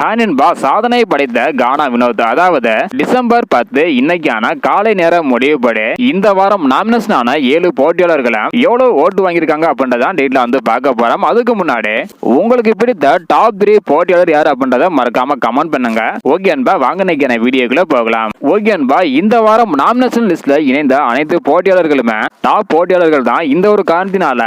ஹானின்பா சாதனை படைத்த கானா வினோத். அதாவது டிசம்பர் பத்து இன்னைக்கான காலை நேர முடிவுபடி இந்த வாரம் நாமினேஷன் ஆன ஏழு போட்டியாளர்களும் எவ்வளவு ஓட்டு வாங்கியிருக்காங்க அப்படின்றதான் டீட்டில் வந்து பார்க்க போறோம். அதுக்கு முன்னாடி உங்களுக்கு பிடித்த டாப் த்ரீ போட்டியாளர் யார் அப்படின்றத மறக்காம கமெண்ட் பண்ணுங்க. ஓகே அன்பா வாங்க நினைக்கிற வீடியோக்குள்ள போகலாம். ஓகே அன்பா இந்த வாரம் நாமினேஷன் லிஸ்ட்ல இணைந்த அனைத்து போட்டியாளர்களுமே டாப் போட்டியாளர்கள் தான். இந்த ஒரு காரணத்தினால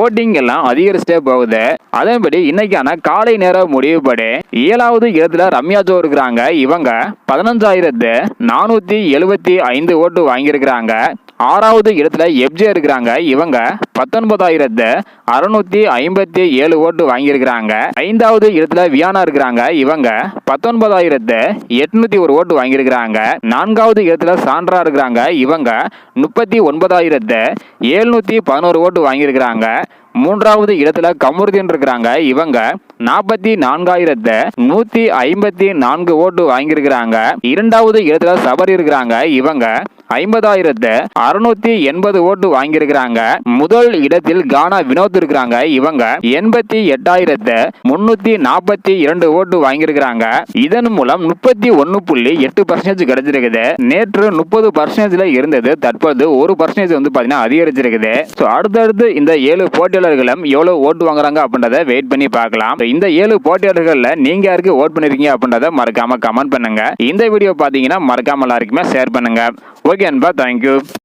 ஓட்டிங் எல்லாம் அதிகரிச்சுட்டே போகுது. அதன்படி இன்னைக்கான காலை நேர முடிவுபடி ஏழாவது இடத்துல ரம்யா ஜோ இருக்கிறாங்க. இவங்க பதினஞ்சாயிரத்து நானூத்தி எழுபத்தி ஐந்து ஓட்டு வாங்கியிருக்கிறாங்க. ஆறாவது இடத்துல எப்ஜே இருக்கிறாங்க. இவங்க பத்தொன்பதாயிரத்து அறுநூத்தி ஐம்பத்தி ஏழு ஓட்டு வாங்கியிருக்கிறாங்க. ஐந்தாவது இடத்துல வியானா இருக்கிறாங்க. இவங்க பத்தொன்பதாயிரத்து எட்நூத்தி ஒரு ஓட்டு வாங்கியிருக்கிறாங்க. நான்காவது இடத்துல சான்றா இருக்கிறாங்க. இவங்க முப்பத்தி ஒன்பதாயிரத்து எழுநூத்தி பதினோரு ஓட்டு வாங்கியிருக்கிறாங்க. மூன்றாவது இடத்துல கமருதீன் இருக்கிறாங்க இவங்க நாற்பத்தி நான்காயிரத்து நூத்தி ஐம்பத்தி நான்கு ஓட்டு வாங்கியிருக்கிறாங்க. இரண்டாவது இடத்துல சபரி இருக்கிறாங்க. இவங்க ஐம்பதாயிரத்தை அறுநூத்தி எண்பது ஓட்டு வாங்கியிருக்கிறாங்க. முதல் இடத்தில் கானா வினோத் இருக்கிறாங்க. இவங்க எண்பத்தி எட்டாயிரத்து முன்னூத்தி நாற்பத்தி இரண்டு ஓட்டு வாங்கியிருக்கிறாங்க. இதன் மூலம் முப்பத்தி ஒன்னு புள்ளி எட்டு பர்சன்டேஜ் கிடைச்சிருக்குது. நேற்று முப்பது பர்சன்டேஜ்ல இருந்தது. தற்போது ஒரு பர்சன்டேஜ் வந்து பாத்தீங்கன்னா அதிகரிச்சிருக்குது. ஸோ அடுத்தடுத்து இந்த ஏழு போட்டியாளர்களும் எவ்வளவு ஓட்டு வாங்குறாங்க அப்படின்றத வெயிட் பண்ணி பார்க்கலாம். இந்த ஏழு போட்டியாளர்கள்ல நீங்க யாருக்கு ஓட் பண்ணிருக்கீங்க அப்படின்றத மறக்காம கமெண்ட் பண்ணுங்க. இந்த வீடியோ பாத்தீங்கன்னா மறக்காம எல்லாருக்குமே ஷேர் பண்ணுங்க. ஓகே அன்பா தேங்க்யூ